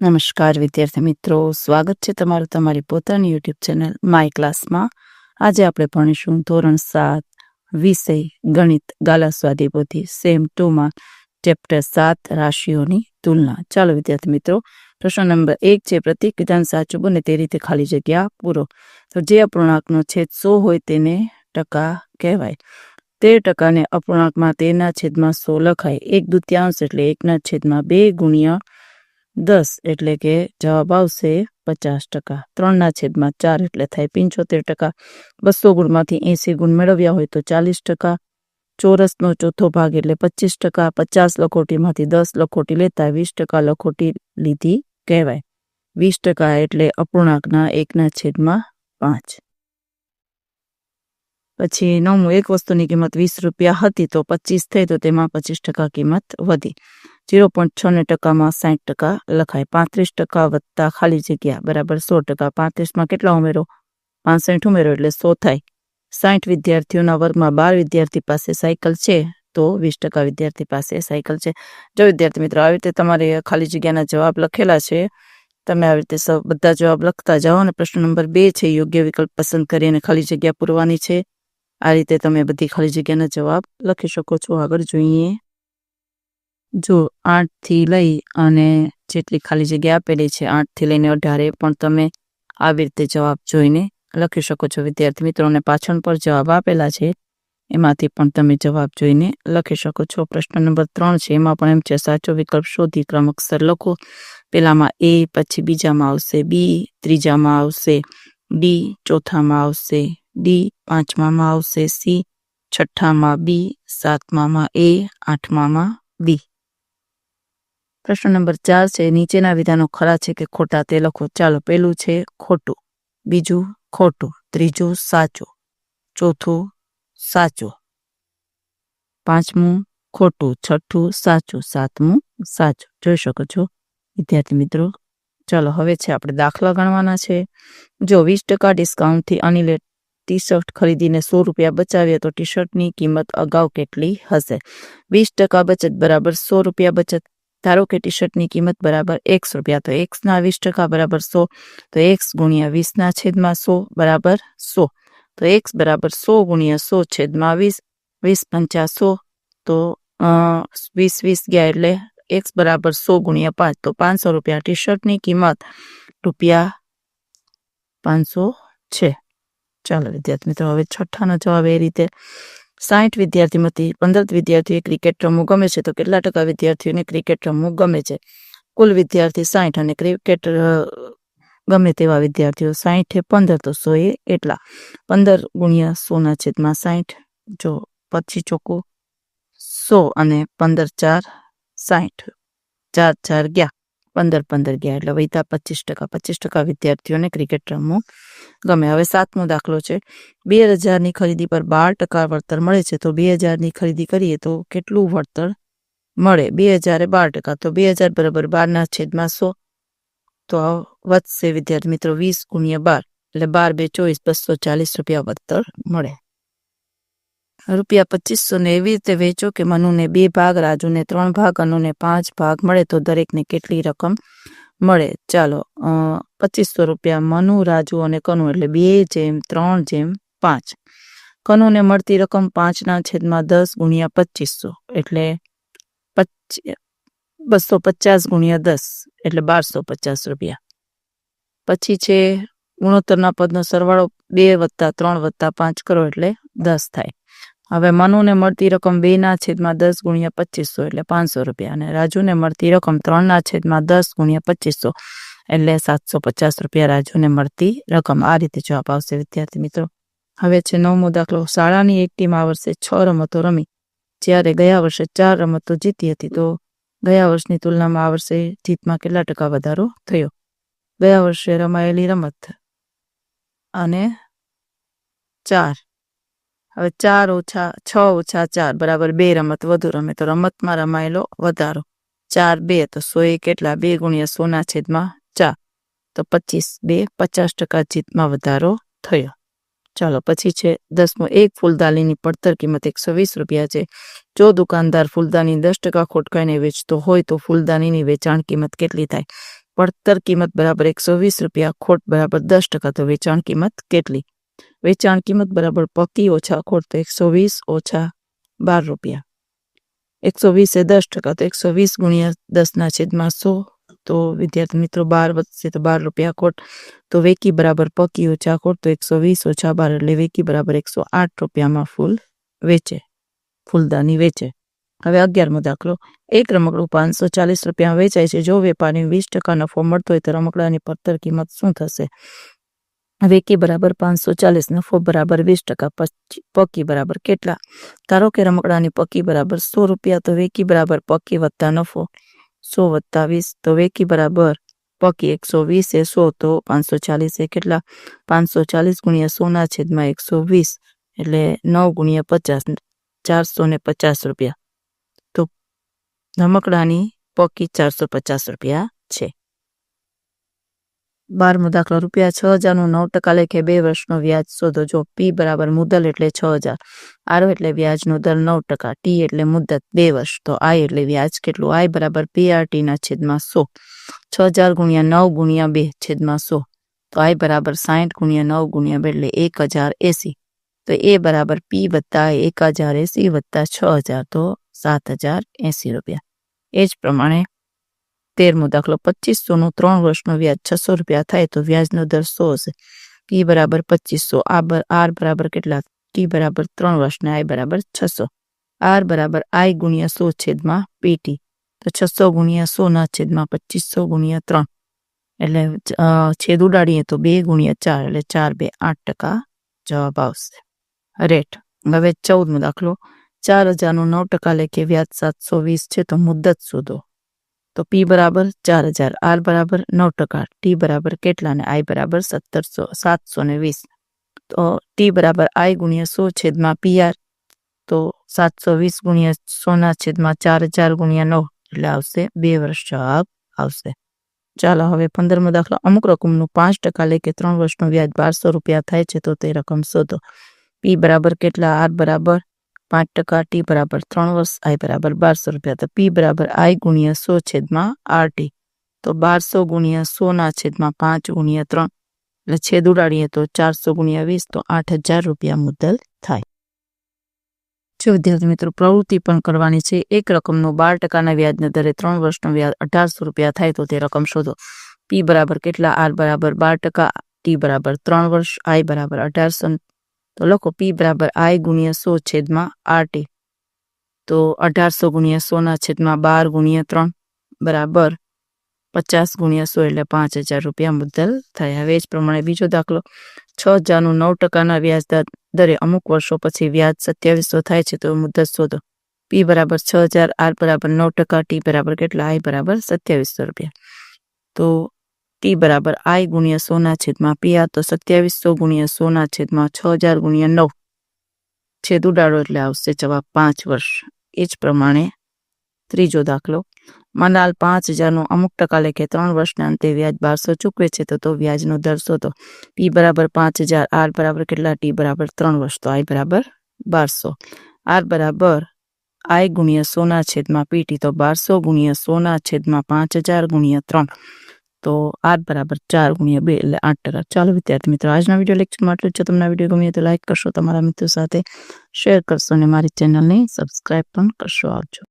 નમસ્કાર વિદ્યાર્થી મિત્રો સ્વાગત છે તમારું તમારી પોતાની યુટ્યુબ ચેનલ માય ક્લાસમાં આજે આપણે ભણીશું ધોરણ સાત, વિષય ગણિત ગાલાસ્વાદીપોથી સેમ ટુમાં ચેપ્ટર સાત રાશિઓની તુલના. ચાલો વિદ્યાર્થી મિત્રો, પ્રશ્ન નંબર એક છે, પ્રતિક વિધાન સાચું બને તે રીતે ખાલી જગ્યા પૂરો. તો જે અપૂર્ણાંકનો છેદ સો હોય તેને ટકા કહેવાય. તેર ટકાને અપૂર્ણાંકમાં તેના છેદમાં સો લખાય. એક દુત્યાંશ એટલે એકના છેદમાં બે ગુણ્યા દસ એટલે કે જવાબ આવશે પચાસ ટકા. ત્રણના છેદમાં ચાર એટલે થાય પંચોતેર ટકા. બસો ગુણમાંથી એંસી ગુણ મેળવ્યા હોય તો ચાલીસ ટકા. ચોરસનો ચોથો ભાગ એટલે પચીસ ટકા. પચાસ લખોટીમાંથી દસ લખોટી લેતા વીસ ટકા લખોટી લીધી કહેવાય. વીસ ટકા એટલે અપૂર્ણાંકના એકના છેદમાં પાંચ. પછી નવમું, એક વસ્તુની કિંમત વીસ રૂપિયા હતી તો પચીસ થઈ તો તેમાં પચીસ ટકા કિંમત વધી. ઝીરો પોઈન્ટ છ ને ટકામાં સાઠ ટકા, લખાય પાંત્રીસ ટકા વત્તા ખાલી જગ્યા, બરાબર સો ટકા. પાંત્રીસમાં કેટલા ઉમેરો? પાંસઠ ઉમેરો એટલે સો થાય. સાઠ વિદ્યાર્થીઓના વર્ગમાં બાર વિદ્યાર્થી પાસે સાયકલ છે, તો વીસ ટકા વિદ્યાર્થી પાસે સાયકલ છે. જો વિદ્યાર્થી મિત્રો, આવી રીતે તમારે ખાલી જગ્યાના જવાબ લખેલા છે, તમે આવી રીતે સૌ, બધા જવાબ લખતા જાઓ અને પ્રશ્ન નંબર બે છે, યોગ્ય વિકલ્પ પસંદ કરી અને ખાલી જગ્યા પૂરવાની છે. આ રીતે તમે બધી ખાલી જગ્યાના જવાબ લખી શકો છો. આગળ જોઈએ. જો આઠથી લઈ અને જેટલી ખાલી જગ્યા આપેલી છે, આઠથી લઈને અઢારે, પણ તમે આવી રીતે જવાબ જોઈને લખી શકો છો. વિદ્યાર્થી મિત્રોને પાછળ પર જવાબ આપેલા છે, એમાંથી પણ તમે જવાબ જોઈને લખી શકો છો. પ્રશ્ન નંબર ત્રણ છે, એમાં પણ એમ છે, સાચો વિકલ્પ શોધી ક્રમક્ષર લખો. પેલામાં એ, પછી બીજામાં આવશે બી ત્રીજામાં આવશે ડી ચોથામાં આવશે ડી પાંચમામાં આવશે સી છઠ્ઠામાં બી સાતમામાં એ આઠમામાં બી પ્રશ્ન નંબર ચાર છે, નીચેના વિધાનો ખરા છે કે ખોટા તે લખો. ચાલો, પેલું છે ખોટું, બીજું ખોટું, ત્રીજું સાચું, ચોથું સાચું. પાંચમું ખોટું, છઠ્ઠું સાચું, સાતમું સાચું. જોઈ શકો છો, વિદ્યાર્થી મિત્રો? ચાલો, હવે છે આપણે દાખલા ગણવાના છે. જો વીસ ટકા ડિસ્કાઉન્ટથી અનિલે ટી શર્ટ ખરીદીને સો રૂપિયા બચાવીએ તો ટી શર્ટની કિંમત અગાઉ કેટલી હશે? વીસ ટકા બચત બરાબર સો રૂપિયા બચત ધારો કે ટી શર્ટની કિંમત બરાબર એક્સ રૂપિયા, તો એક્સના વીસ ટકા બરાબર સો, તો એક્સ ગુણ્યા વીસના છેદમાં સો બરાબર સો, તો એક્સ બરાબર સો ગુણ્યા સો છેદમાં વીસ વીસ પંચા સો, તો વીસ વીસ ગયા એટલે એક્સ બરાબર સો ગુણ્યા પાંચ, તો પાંચસો રૂપિયા ટી શર્ટની કિંમત રૂપિયા પાંચસો છે. ચાલો વિદ્યાર્થી મિત્રો, હવે છઠ્ઠાનો જવાબ એ રીતે સાઠ વિદ્યાર્થીમાંથી પંદર વિદ્યાર્થીઓએ ક્રિકેટ રમવું ગમે છે. તો કેટલા ટકા વિદ્યાર્થીઓને ક્રિકેટ રમવું ગમે છે? કુલ વિદ્યાર્થી સાઠ અને ક્રિકેટ ગમે તેવા વિદ્યાર્થીઓ સાઠે પંદર. તો સો એ એટલા. પંદર ગુણ્યા સોના છેદમાં સાઠ. જો પછી ચોખ્ખું સો અને પંદર ચાર સાઠ. ચાર ચાર ગયા. પંદર પંદર ગયા એટલે વૈતા પચીસ ટકા પચીસ ટકા વિદ્યાર્થીઓને ક્રિકેટ રમવું ગમે. હવે સાતમો દાખલો છે. બે હજારની ખરીદી પર બાર ટકા વળતર મળે છે. તો બે હજારની ખરીદી કરીએ તો કેટલું વળતર મળે? બે હજારે બાર ટકા. તો બે હજાર બરાબર બારના છેદમાં સો. તો વધશે વિદ્યાર્થી મિત્રો વીસ ગુણ્યા બાર. એટલે બાર બે ચોવીસ, બસો ચાલીસ રૂપિયા વળતર મળે. રૂપિયા પચીસો ને એવી રીતે વેચો કે મનુને બે ભાગ, રાજુને ત્રણ ભાગ, અનુને પાંચ ભાગ મળે તો દરેકને કેટલી રકમ મળે? ચાલો પચીસો રૂપિયા મનુ, રાજુ અને કનુ, એટલે બે જેમ ત્રણ જેમ પાંચ. કનુને મળતી રકમ પાંચના છેદમાં દસ ગુણ્યા પચીસો, એટલે બસો પચાસ ગુણ્યા દસ, એટલે બારસો પચાસ રૂપિયા. પછી છે, ગુણોત્તરના પદનો સરવાળો બે વત્તા ત્રણ વત્તા પાંચ કરો એટલે દસ થાય. હવે મનુને મળતી રકમ બેના છેદમાં દસ ગુણ્યા પચીસો એટલે પાંચસો રૂપિયા અને રાજુને મળતી રકમ ત્રણના છેદમાં દસ ગુણ્યા પચીસો એટલે સાતસો પચાસ રૂપિયા રાજુને મળતી રકમ. આ રીતે જવાબ આવશે. વિદ્યાર્થી મિત્રો, હવે છે નવમો દાખલો. શાળાની એક ટીમ આ વર્ષે છ રમતો રમી. જ્યારે ગયા વર્ષે ચાર રમતો જીતી હતી, તો ગયા વર્ષની તુલનામાં આ વર્ષે જીતમાં કેટલા ટકા વધારો થયો? ગયા વર્ષે રમાયેલી રમત અને ચાર હવે ચાર ઓછા છ ઓછા ચાર બરાબર બે રમત વધુ રમે તો રમતમાં રમાયેલો વધારો. ચાર બે તો સો એ કેટલા બે ગુણ્યા સોના છેદમાં ચાર. તો પચીસ બે પચાસ ટકા જીતમાં વધારો થયો. ચાલો પછી છે દસમો. એક ફૂલદાનીની પડતર કિંમત એકસો વીસ રૂપિયા છે. જો દુકાનદાર ફૂલદાની દસ ટકા ખોટકાઈને વેચતો હોય તો ફૂલદાનીની વેચાણ કિંમત કેટલી થાય? પડતર કિંમત બરાબર એકસો વીસ રૂપિયા, ખોટ બરાબર દસ ટકા તો વેચાણ કિંમત કેટલી? વેચાણ કિંમત બરાબર પક્કી ઓછા ખોટ તો એકસો વીસ ઓછા બાર રૂપિયા. એકસો વીસ એ દસ ટકા, તો એકસો વીસ ગુણ્યા દસના છેદમાં સો. તો વિદ્યાર્થી મિત્રો, બાર વધશે તો બાર રૂપિયા ખોટ તો વેકી બરાબર પકી ઓછા ખોટ તો એકસો વીસ ઓછા બાર, એટલે વેકી બરાબર એકસો આઠ રૂપિયામાં ફૂલ વેચે, ફૂલદાની વેચે. હવે અગિયારમો દાખલો. એક રમકડું પાંચસો ચાલીસ રૂપિયામાં વેચાય છે. જો વેપારી વીસ ટકા નફો મળતો હોય તો રમકડાની પડતર કિંમત શું થશે? વેકી બરાબર પાંચસો ચાલીસ, નફો બરાબર વીસ ટકા પકી બરાબર કેટલા? ધારો કે રમકડાની પકી બરાબર સો રૂપિયા, તો વેકી બરાબર પકી વત્તા નફો. સો વત્તા વીસ, તો વેકી બરાબર પકી એકસો વીસ એ સો, તો પાંચસો ચાલીસ એ કેટલા? પાંચસો ચાલીસ ગુણ્યા સોના છેદમાં એકસો વીસ, એટલે નવ ગુણ્યા પચાસ, ચારસો ને પચાસ રૂપિયા. તો રમકડાની પકી ચારસો પચાસ રૂપિયા છે. બારમો દાખલો રૂપિયા છ હજારનું નવ ટકા લેખે બે વર્ષનો વ્યાજ શોધો. જો પી બરાબર મુદલ એટલે છ હજાર આર એટલે વ્યાજનો દર નવ ટકા ટી એટલે મુદત બે વર્ષ. તો આઈ એટલે વ્યાજ કેટલું? આઈ બરાબર પીઆરટી ટીના છેદમાં સો. છ હજાર ગુણ્યા નવ ગુણ્યા બે છેદમાં સો. તો આઈ બરાબર સાહીઠ ગુણ્યા નવ ગુણ્યા બે એટલે એક હજાર એસી. તો એ બરાબર પી વત્તા એક હજાર એસી વત્તા છ હજાર તો સાત હજાર એસી રૂપિયા. એ જ પ્રમાણે તેરમો દાખલો પચીસોનું ત્રણ વર્ષનો વ્યાજ, છસો રૂપિયા થાય તો વ્યાજનો દર સો હશે. પી બરાબર પચીસો આર બરાબર કેટલા? ટી બરાબર ત્રણ વર્ષને આઈ બરાબર છસો. આર બરાબર આઈ ગુણ્યા સો છેદમાં પીટી. તો છસો ગુણ્યા સો ના છેદમાં પચીસો ગુણ્યા ત્રણ. એટલે છેદ ઉડાડીએ તો બે ગુણ્યા ચાર, એટલે ચાર બે આઠ ટકા જવાબ આવશે. રેટ. હવે ચૌદમો દાખલો. ચાર હજારનું નવ ટકા લેખે વ્યાજ સાતસો વીસ છે તો મુદ્દત શોધો. તો પી બરાબર ચાર હજાર આર બરાબર નવ ટકા ટી બરાબર કેટલા ને આઈ બરાબર સત્તરસો, સાતસો ને વીસ. તો ટી બરાબર આઈ ગુણ્યા સો છેદમાં પીઆર તો સાતસો વીસ ગુણ્યા સોના છેદમાં ચાર હજાર ગુણ્યા નવ, એટલે આવશે બે વર્ષ જવાબ આવશે. ચાલો હવે પંદરમો દાખલો. અમુક રકમનું પાંચ ટકા લે કે ત્રણ વર્ષનું વ્યાજ બારસો રૂપિયા થાય છે તો તે રકમ શોધો. પી બરાબર કેટલા આર બરાબર પાંચ ટકા ટી બરાબર ત્રણ વર્ષ આઈ બરાબર બારસો રૂપિયા. તો પી બરાબર આઈ ગુણ્યા સો છેદમાં આર ટી. તો બારસો ગુણ્યા સો ના છેદમાં પાંચ ગુણ્યા ત્રણ. એટલે છેદ ઉડાડીએ તો ચારસો ગુણ્યા વીસ, તો આઠ હજાર રૂપિયા મુદ્દલ થાય. જો વિદ્યાર્થી મિત્રો, પ્રવૃત્તિ પણ કરવાની છે. એક રકમનો બાર ટકાના વ્યાજના દરે ત્રણ વર્ષનો વ્યાજ અઢારસો રૂપિયા થાય તો તે રકમ શોધો. પી બરાબર કેટલા, આર બરાબર બાર ટકા, ટી બરાબર ત્રણ વર્ષ, આઈ બરાબર અઢારસો તો લખો પી બરાબર આઈ ગુણ્યા સો છેદમાં આર ટી તો અઢારસો ગુણ્યા સોના છેદમાં બાર ગુણ્યા ત્રણ બરાબર પચાસ ગુણ્યા સો એટલે પાંચ હજાર રૂપિયા મુદ્દલ થાય. હવે જ પ્રમાણે બીજો દાખલો. છ હજારનું નવ ટકાના વ્યાજદર દરે અમુક વર્ષો પછી વ્યાજ સત્યાવીસો થાય છે તો મુદ્દત શોધો. પી બરાબર છ હજાર આર બરાબર નવ ટકા ટી બરાબર કેટલા? આઈ બરાબર સત્યાવીસો રૂપિયા. તો ટી બરાબર આઈ ગુણ્યા સોના છેદમાં પી, આ તો સત્યાવીસો ગુણ્યા સોના છેદમાં છ હજાર ગુણ્યા નવ. છેદ ઉડાડો એટલે આવશે જવાબ પાંચ વર્ષ. એ જ પ્રમાણે ત્રીજો દાખલો. મનાલ પાંચ હજારનો અમુક ટકા લેખે ત્રણ વર્ષના અંતે વ્યાજ બારસો ચૂકવે છે તો તો વ્યાજનો દર શોધો. પી બરાબર પાંચ હજાર, આર બરાબર કેટલા, ટી બરાબર ત્રણ વર્ષ, તો આઈ બરાબર બારસો. આર બરાબર આઈ ગુણ્યા સોના છેદમાં પીટી તો બારસો ગુણ્યા સોના છેદમાં પાંચ હજાર ગુણ્યા ત્રણ. તો આર બરાબર ચાર ગુણ્યા બે એટલે આઠ ટકા. ચાલો વિદ્યાર્થી મિત્રો, આજના વીડિયો લેક્ચરમાં આટલું જ તમને વીડિયો ગમે તો લાઇક કરશો, તમારા મિત્રો સાથે શેર કરશો અને મારી ચેનલને સબસ્ક્રાઈબ પણ કરશો આવજો.